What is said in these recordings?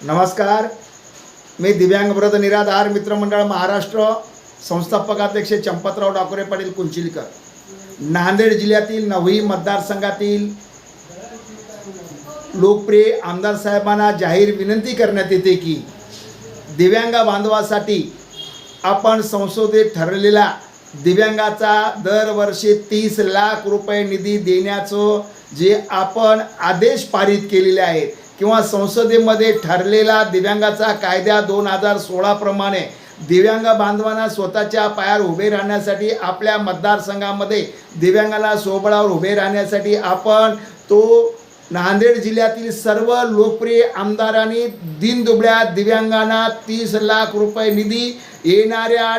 नमस्कार. मी दिव्यांग व्रत निराधार मित्रमंडळ महाराष्ट्र संस्थापक अध्यक्ष चंपतराव डाकोरे पाटील कुंचिलकर. नांदेड जिल्ह्यातील नवही मतदारसंघातील लोकप्रिय आमदार साहेबांना जाहीर विनंती करण्यात येते की दिव्यांग बांधवासाठी आपण संसदेत ठरलेला दिव्यांगाचा दरवर्षी तीस लाख रुपये निधी देण्याचं जे आपण आदेश पारित केलेले आहेत किंवा संसदेमध्ये ठरलेला दिव्यांगाचा कायद्या दोन हजार सोळाप्रमाणे दिव्यांग बांधवांना स्वतःच्या पायावर उभे राहण्यासाठी आपल्या मतदारसंघामध्ये दिव्यांगाला सोबळावर उभे राहण्यासाठी आपण तो नांदेड जिल्ह्यातील सर्व लोकप्रिय आमदारांनी दिनदुबळ्या दिव्यांगांना तीस लाख रुपये निधी येणाऱ्या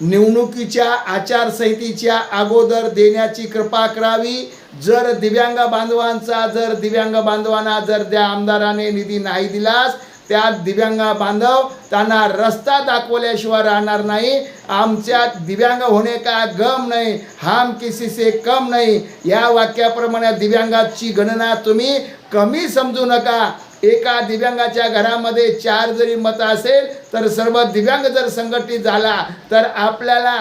निवडणुकीच्या आचारसंहितेच्या अगोदर देण्याची कृपा करावी. जर दिव्यांग बांधवांचा जर दिव्यांग बांधवांना जर त्या आमदाराने निधी नाही दिलास त्या दिव्यांग बांधव त्यांना रस्ता दाखवल्याशिवाय राहणार नाही. आमच्या दिव्यांग होणे का गम नाही हम किसी से कम नाही. या वाक्याप्रमाणे दिव्यांगाची गणना तुम्ही कमी समजू नका. एका दिव्यांगाच्या घरामध्ये चार जरी मतं असेल तर सर्व दिव्यांग जर संघटित झाला तर आपल्याला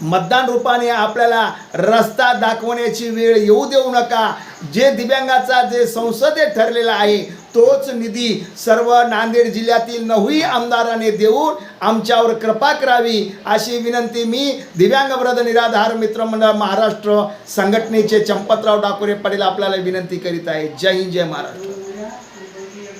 मतदान रूपाने आपल्याला रस्ता दाखवण्याची वेळ येऊ देऊ नका. जे दिव्यांगाचा जे संसदेत ठरलेला आहे तोच निधी सर्व नांदेड जिल्ह्यातील नवही आमदाराने देऊन आमच्यावर कृपा करावी अशी विनंती मी दिव्यांग व्रत निराधार मित्रमंडळ महाराष्ट्र संघटनेचे चंपतराव डाकोरे पाटील आपल्याला विनंती करीत आहे. जय हिंद जय महाराष्ट्र.